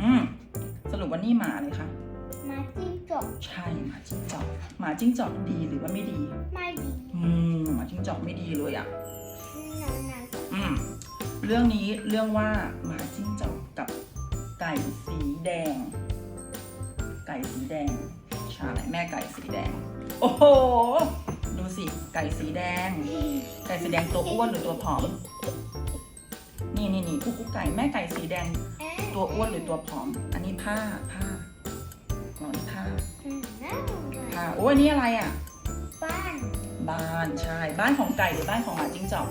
อืมสรุปว่านี่หมาเลยคะมาจิ้งจกใช่หมาจิ้งจอกหมาจิ้งจอกดีหรือว่าไม่ดี ไม่ดี อืมหมาจิ้งจอกไม่ดีเลยอะ่ะนั่นนั่นอืมเรื่องนี้เรื่องว่าหมาจิ้งจอกกับไก่สีแดง ไก่สีแดงใช่แม่ไก่สีแดง โอ้โหดูสิไก่สีแดง ไก่สีแดงตัวอ้วนหรือตัวผอม นี่นี่นี่กุ๊กกุ๊กไก่แม่ไก่สีแดง ตัวอ้วนหรือตัวผอม อันนี้ผ้าผ้าหมอนผ้าอืมนั่นผ้าโอ้ยอันนี้อะไรอะ บ้าน บ้านใช่บ้านของไก่หรือบ้านของหมาจิ้งจอก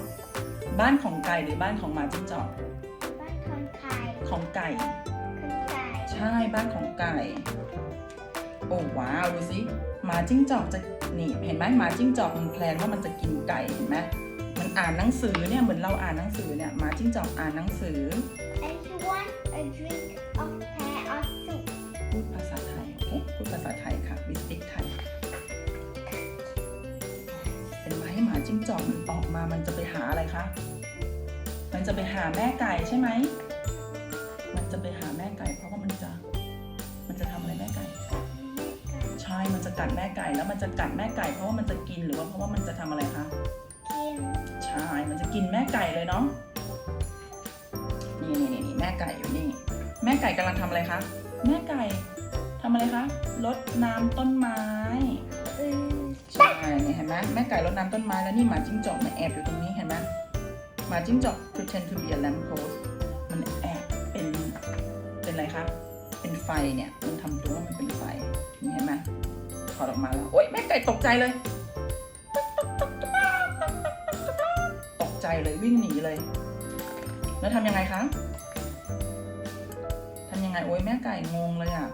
บ้านของไก่หรือบ้านของหมาจิ้งจอก บ้านคนไข่ของไก่คนไก่ใช่บ้านของไก่ โอ้ว้าวดูสิหมาจิ้งจอกจะนี่เห็นไหมหมาจิ้งจอกมันแพลนว่ามันจะกินไก่เห็นไหมมัน อ่านหนังสือเนี่ยเหมือนเราอ่านหนังสือเนี่ยหมาจิ้งจอกอ่านหนังสือไอ้ชวน a drink of pear of soup พูดภาษาไทย โอเค พูดภาษาไทยค่ะ วิสติกไทยเป็นไหมหมาจิ้งจอกมันออกมา มันจะไปหาอะไรคะ มันจะไปหาแม่ไก่ใช่ไหม มันจะไปหาแม่ไก่ เพราะว่ามันจะ มันจะทำอะไรแม่ไก่ ใช่ มันจะกัดแม่ไก่ แล้วมันจะกัดแม่ไก่ เพราะว่ามันจะกิน หรือว่าเพราะว่ามันจะทำอะไรคะกินใช่มันจะ กินแม่ไก่เลยเนาะนี่นี่นี่แม่ไก่อยู่นี่ แม่ไก่กำลังทำอะไรคะแม่ไก่ทำอะไรคะรดน้ำต้นไม้ใช่เนี่เห็นไหมแม่ไก่รดน้ำต้นไม้แล้วนี่หมาจิ้งจอกมาแอบอยู่ตรงนี้เห็นไหมหมาจิ้งจอก pretend to be a lamp post มันแอบเป็นเป็นอะไรคะเป็นไฟเนี่ยมันทำตัวว่ามันเป็นไฟนี่เห็นไหมถอดออกมาแล้วโอ๊ยแม่ไก่ตกใจเลย เลยวิ่งหนีเลย แล้วทำยังไงคะทำยังไงโอ๊ยแม่ไก่งงเลยอะ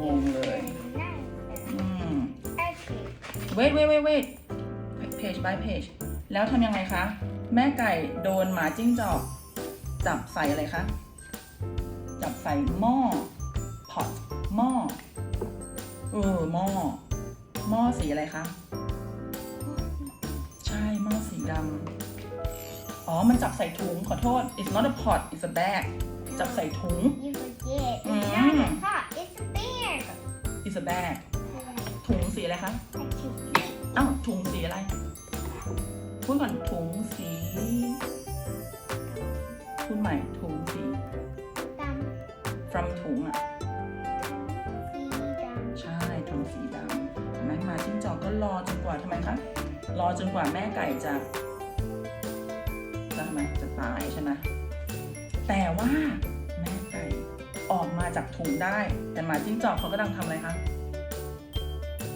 งงเลยนั่นอืมโอเค wait wait wait wait page by page แล้วทำยังไงคะ แม่ไก่โดนหมาจิ้งจอก จับใส่อะไรคะ จับใส่หม้อ pot หม้อเออหม้อหม้อสีอะไรคะ สีดำอ๋อ มันจับใส่ถุง ขอโทษ it's not a pot it's a bag จับใส่ถุง You forget. It's อืม not a pot. It's a bear. it's a bag ถุงสีอะไรคะ Like you อ้าวถุงสีอะไร พูดก่อนถุงสี พูดใหม่ถุงสี dumb. from ถุงอะ See dumb. ใช่ถุงสีดำเห็นไหมหมาจิ้งจอกก็รอจนกว่าทำไมคะ รอจนกว่าแม่ไก่จะจะทำไมจะตายใช่ไหมแต่ว่าแม่ไก่ออกมาจากถุงได้ แต่หมาจิ้งจอกเขากำลังทำอะไรคะ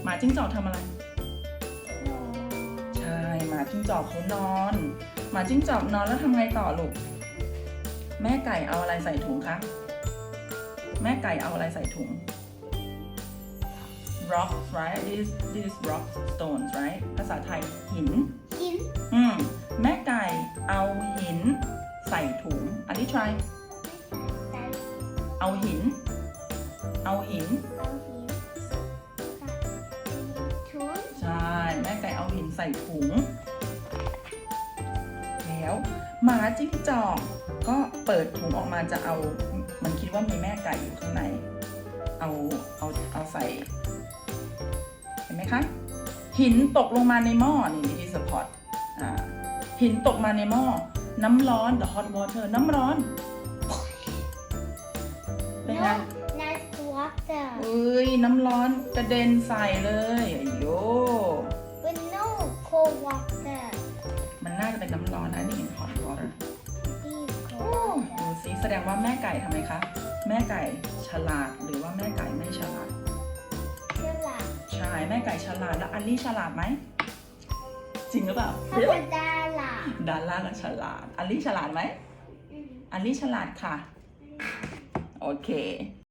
หมาจิ้งจอกทำอะไร ใช่หมาจิ้งจอกเขานอนหมาจิ้งจอกนอนแล้วทำไงต่อลูกแม่ไก่เอาอะไรใส่ถุงคะแม่ไก่เอาอะไรใส่ถุง rock right this this rock stones right ภาษาไทยหิน Hin. อืม แม่ไก่เอาหิน ใส่ถุง อันนี้ try เอาหิน เอาหิน Tun. ใช่ แม่ไก่เอาหินใส่ถุง แล้ว หมาจิ้งจอกก็เปิดถุงออกมาจะเอา มันคิดว่ามีแม่ไก่อยู่ข้างใน เอา เอา เอาใส่เห็ นไหมคะ หินตกลงมาในหม้อนี่นี่สปอตอ่าหินตกมาในหม้อน้ำร้อน the hot water น้ำร้อนเป็นไง No. Nice water. เอ้ยน้ำร้อนกระเด็นใส่เลยไอ้โย But no cold water. มันน่าจะเป็นน้ำร้อนนะนี่เห็น hot water These โอ้ cold. ดูสิแสดงว่าแม่ไก่ทำไมคะ แม่ไก่ฉลาดหรือว่าแม่ไก่ไม่ฉลาด Killa. ใช่แม่ไก่ฉลาดแล้วอัลลี่ฉลาดไหมจริงหรือเปล่า Papadala. ดาร่าก็ฉลาดอัลลี่ฉลาดไหมอัลลี่ฉลาดค่ะ โอเค